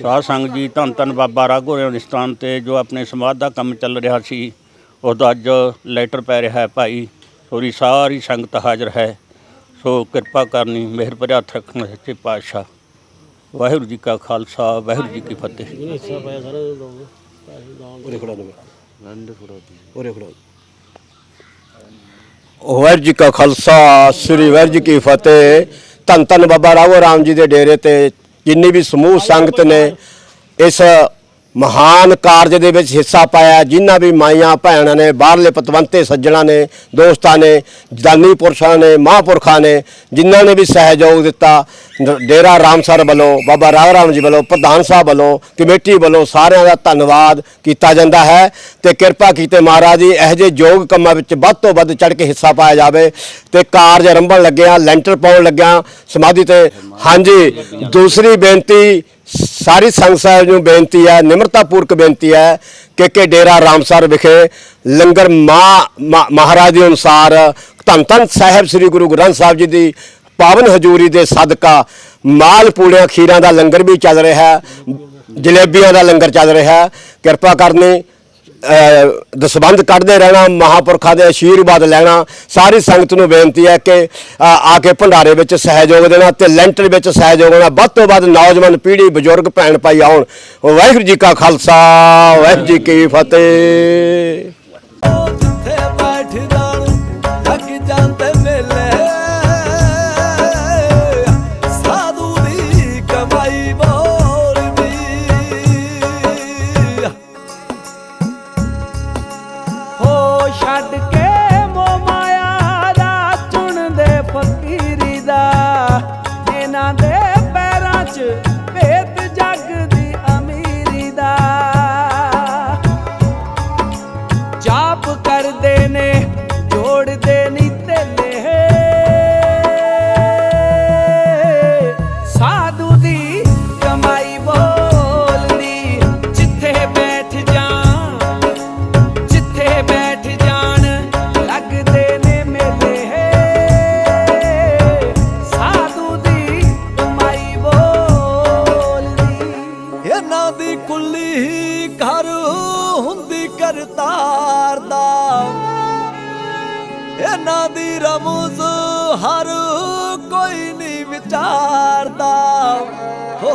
ਸਾਧ ਸੰਗਤ ਜੀ ਧੰਨ ਧੰਨ ਬਾਬਾ ਰਾਘੋ ਦੇ ਸਥਾਨ ਤੇ ਜੋ ਆਪਣੇ ਸਮਾਧ ਦਾ ਕੰਮ ਚੱਲ ਰਿਹਾ ਸੀ ਉਹਦਾ ਅੱਜ ਲੈਟਰ ਪੈ ਰਿਹਾ ਹੈ ਭਾਈ। ਸੋਰੀ ਸਾਰੀ ਸੰਗਤ ਹਾਜ਼ਰ ਹੈ। ਸੋ ਕਿਰਪਾ ਕਰਨੀ ਮਿਹਰ ਭਰਿਆ ਹੱਥ ਰੱਖਣਾ ਸੱਚੇ ਪਾਤਸ਼ਾਹ। ਵਾਹਿਗੁਰੂ ਜੀ ਕਾ ਖਾਲਸਾ ਵਾਹਿਗੁਰੂ ਜੀ ਕੀ ਫਤਿਹ। ਦੋ। ਵਾਹਿਗੁਰੂ ਜੀ ਕਾ ਖਾਲਸਾ ਸ੍ਰੀ ਵਾਹਿਗੁਰੂ ਜੀ ਕੀ ਫਤਿਹ। ਧੰਨ ਧੰਨ ਬਾਬਾ ਰਾਵੋ ਰਾਮ ਜੀ ਦੇ ਡੇਰੇ ਤੇ ਜਿੰਨੀ ਵੀ ਸਮੂਹ ਸੰਗਤ ਨੇ ਇਸ ਮਹਾਨ ਕਾਰਜ ਦੇ ਵਿੱਚ ਹਿੱਸਾ ਪਾਇਆ ਜਿਨ੍ਹਾਂ ਵੀ ਮਾਈਆਂ, ਭੈਣਾਂ ਨੇ, ਬਾਹਰਲੇ ਪਤਵੰਤੇ, ਸੱਜਣਾ ਨੇ, ਦੋਸਤਾਂ ਨੇ ਦਾਨੀ ਪੁਰਸ਼ਾਂ ਨੇ, ਮਹਾਂਪੁਰਖਾਂ ਨੇ, ਜਿਨ੍ਹਾਂ ਨੇ ਵੀ ਸਹਿਯੋਗ ਦਿੱਤਾ ਡ- ਡੇਰਾ ਰਾਮਸਰ ਵੱਲੋਂ, ਬਾਬਾ ਰਾਵ ਰਾਮ ਜੀ ਵੱਲੋਂ, ਪ੍ਰਧਾਨ ਸਾਹਿਬ ਵੱਲੋਂ, ਕਮੇਟੀ ਵੱਲੋਂ ਸਾਰਿਆਂ ਦਾ ਧੰਨਵਾਦ ਕੀਤਾ ਜਾਂਦਾ ਹੈ ਤੇ ਕਿਰਪਾ ਕੀਤੇ ਮਹਾਰਾਜ ਜੀ, ਇਹੋ ਜਿਹੇ ਯੋਗ ਕੰਮਾਂ ਵਿੱਚ ਵੱਧ ਤੋਂ ਵੱਧ ਚੜ ਕੇ ਹਿੱਸਾ ਪਾਇਆ ਜਾਵੇ ਤੇ ਕਾਰਜ ਆਰੰਭਣ ਲੱਗਿਆ, ਲੈਂਟਰ ਪਾਉਣ ਲੱਗਿਆ, ਸਮਾਧੀ ਤੇ ਹਾਂਜੀ, ਦੂਸਰੀ ਬੇਨਤੀ ਸਾਰੀ ਸੰਗਤ ਸਾਹਿਬ ਨੂੰ ਬੇਨਤੀ ਹੈ, ਨਿਮਰਤਾਪੂਰਕ ਬੇਨਤੀ ਹੈ ਕਿ ਕਿ ਡੇਰਾ ਰਾਮਸਰ ਵਿਖੇ ਲੰਗਰ ਮਾ ਮਾ- ਮਹਾਰਾਜ ਦੇ ਅਨੁਸਾਰ ਧੰਨ ਧੰਨ ਸਾਹਿਬ ਸ੍ਰੀ ਗੁਰੂ ਗ੍ਰੰਥ ਸਾਹਿਬ ਜੀ ਦੀ ਪਾਵਨ ਹਜ਼ੂਰੀ ਦੇ ਸਦਕਾ ਮਾਲ ਪੂੜਿਆਂ ਖੀਰਾਂ ਦਾ ਲੰਗਰ ਵੀ ਚੱਲ ਰਿਹਾ ਹੈ, ਜਲੇਬੀਆਂ ਦਾ ਲੰਗਰ ਚੱਲ ਰਿਹਾ ਹੈ। ਕਿਰਪਾ ਕਰਨੀ ਅਹ ਦਸਬੰਧ ਕੱਢਦੇ ਰਹਿਣਾ, ਮਹਾਪੁਰਖਾਂ ਦੇ ਆਸ਼ੀਰਵਾਦ ਲੈਣਾ, ਸਾਰੀ ਸੰਗਤ ਨੂੰ ਬੇਨਤੀ ਹੈ ਕਿ ਆ ਕੇ ਭੰਡਾਰੇ ਵਿੱਚ ਸਹਿਯੋਗ ਦੇਣਾ ਤੇ ਲੈਂਟਰ ਵਿੱਚ ਸਹਿਯੋਗ ਦੇਣਾ ਵੱਧ ਤੋਂ ਵੱਧ ਨੌਜਵਾਨ ਪੀੜ੍ਹੀ, ਬਜ਼ੁਰਗ, ਭੈਣ ਭਾਈ ਆਉਣ। ਵਾਹਿਗੁਰੂ ਜੀ ਕਾ ਖਾਲਸਾ, ਵਾਹਿਗੁਰੂ ਜੀ ਕੀ ਫਤਿਹ। ਘਰ ਹੁੰਦੀ ਕਰਤਾਰ ਦਾ। ਇਹਨਾਂ ਦੀ ਰਮਜ਼ ਹਰ ਕੋਈ ਨਹੀਂ ਵਿਚਾਰਦਾ। ਹੋ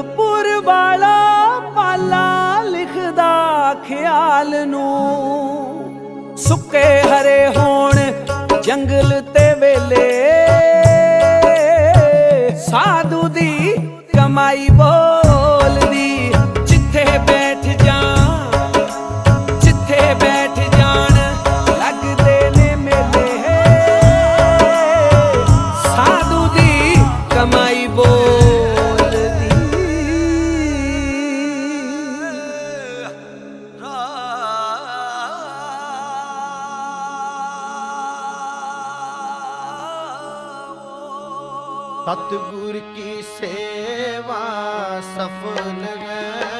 ਅਨੰਦਪੁਰ ਵਾਲਾ ਪਾਲਾ ਲਿਖਦਾ ਖਿਆਲ ਨੂੰ। ਸੁੱਕੇ ਹਰੇ ਹੋਣ ਜੰਗਲ ਤੇ ਵੇਲੇ। ਸਾਧੂ ਦੀ ਕਮਾਈ ਬੋ ਸੇਵਾ ਸਫਲ ਗਏ।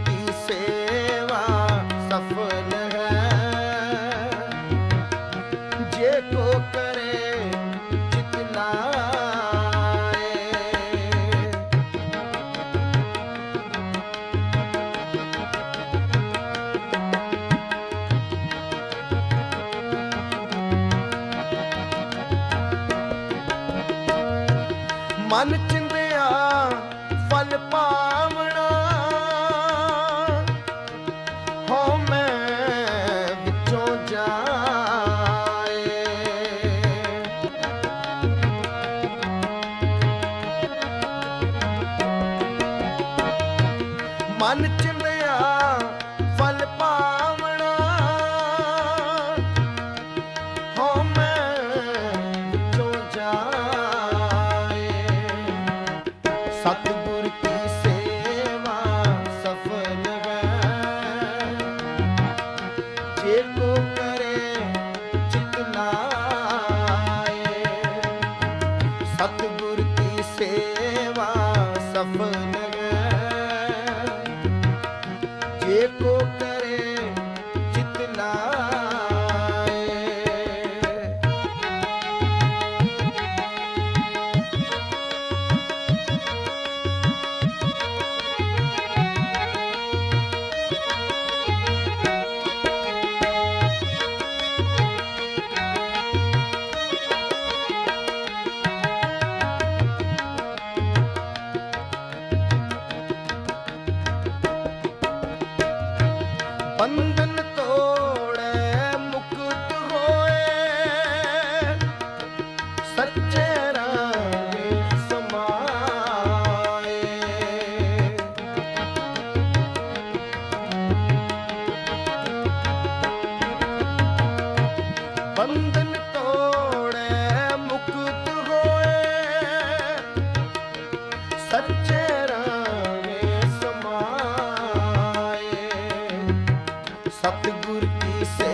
मन च Say.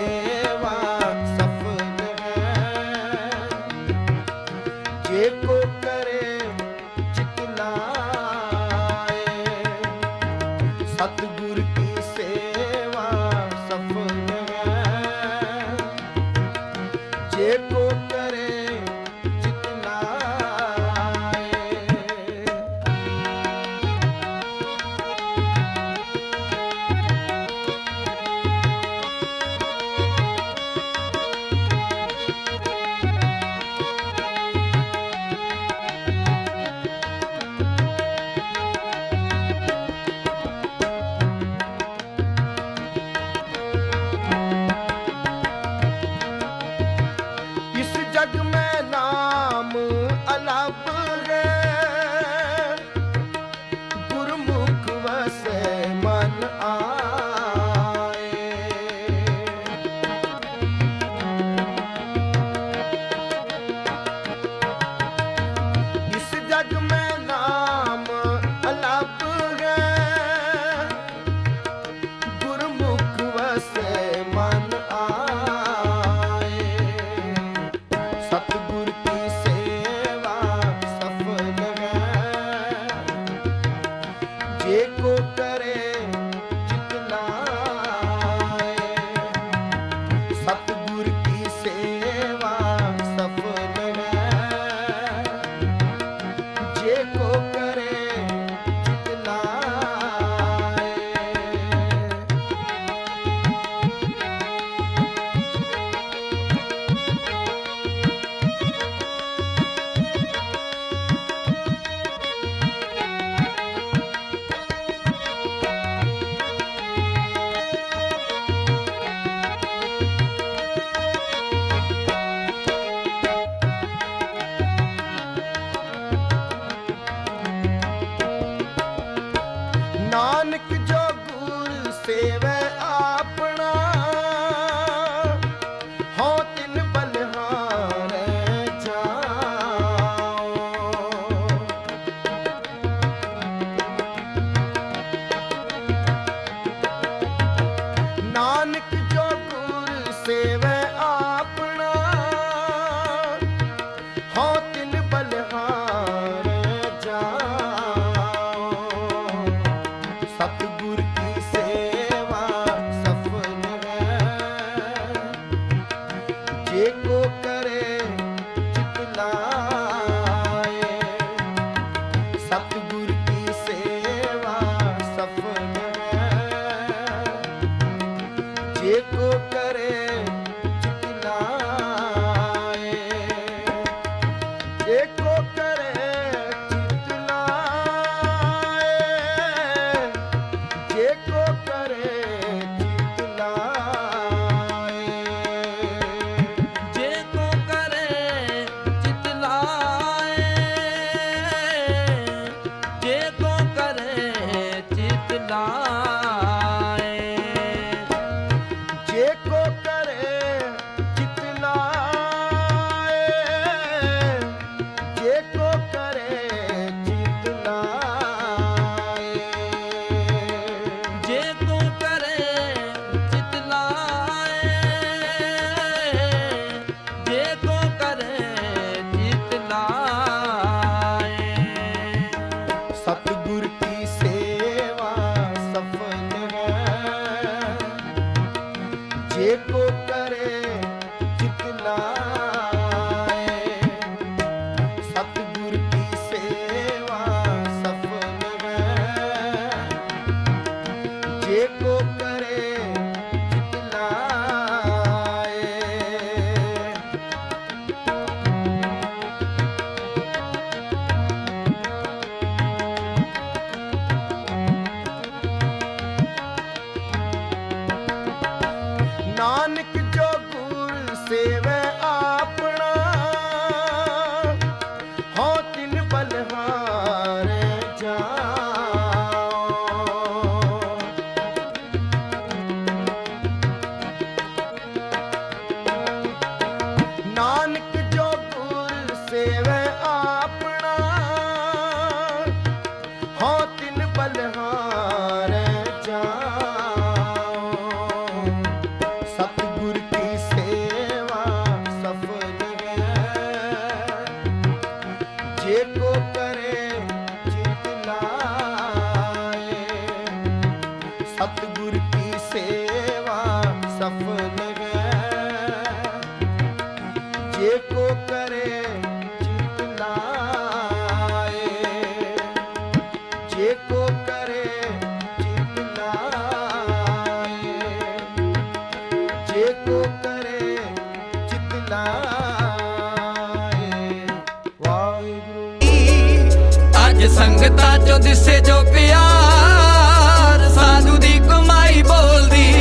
ਜੇ ਸੰਗਤਾ ਚੋਂ ਦਿਸੇ ਜੋ ਪਿਆਰ ਸਾਧੂ ਦੀ ਕਮਾਈ ਬੋਲਦੀ।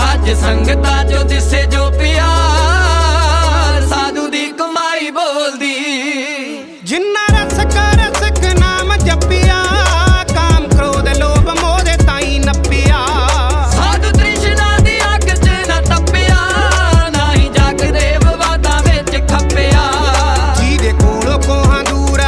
ਅੱਜ ਸੰਗਤਾ ਚੋਂ ਦਿਸੇ ਜੋ ਪਿਆਰ ਸਾਧੂ ਦੀ ਕਮਾਈ ਬੋਲਦੀ। ਜਿੰਨਾ ਰਸ ਕਾ ਰਸਕ ਨਾਮ ਜਪਿਆ ਕਾਮ ਕ੍ਰੋਧ ਲੋਭ ਮੋਹ ਤਾਈ ਨੱਪਿਆ। ਸਾਧੂ ਤ੍ਰਿਸ਼ਨਾ ਦੀ ਅੱਗ 'ਚ ਨਾ ਤੱਪਿਆ ਨਾ ਹੀ ਜਗ ਦੇ ਵਿਵਾਦਾਂ ਵਿੱਚ ਦੂਰ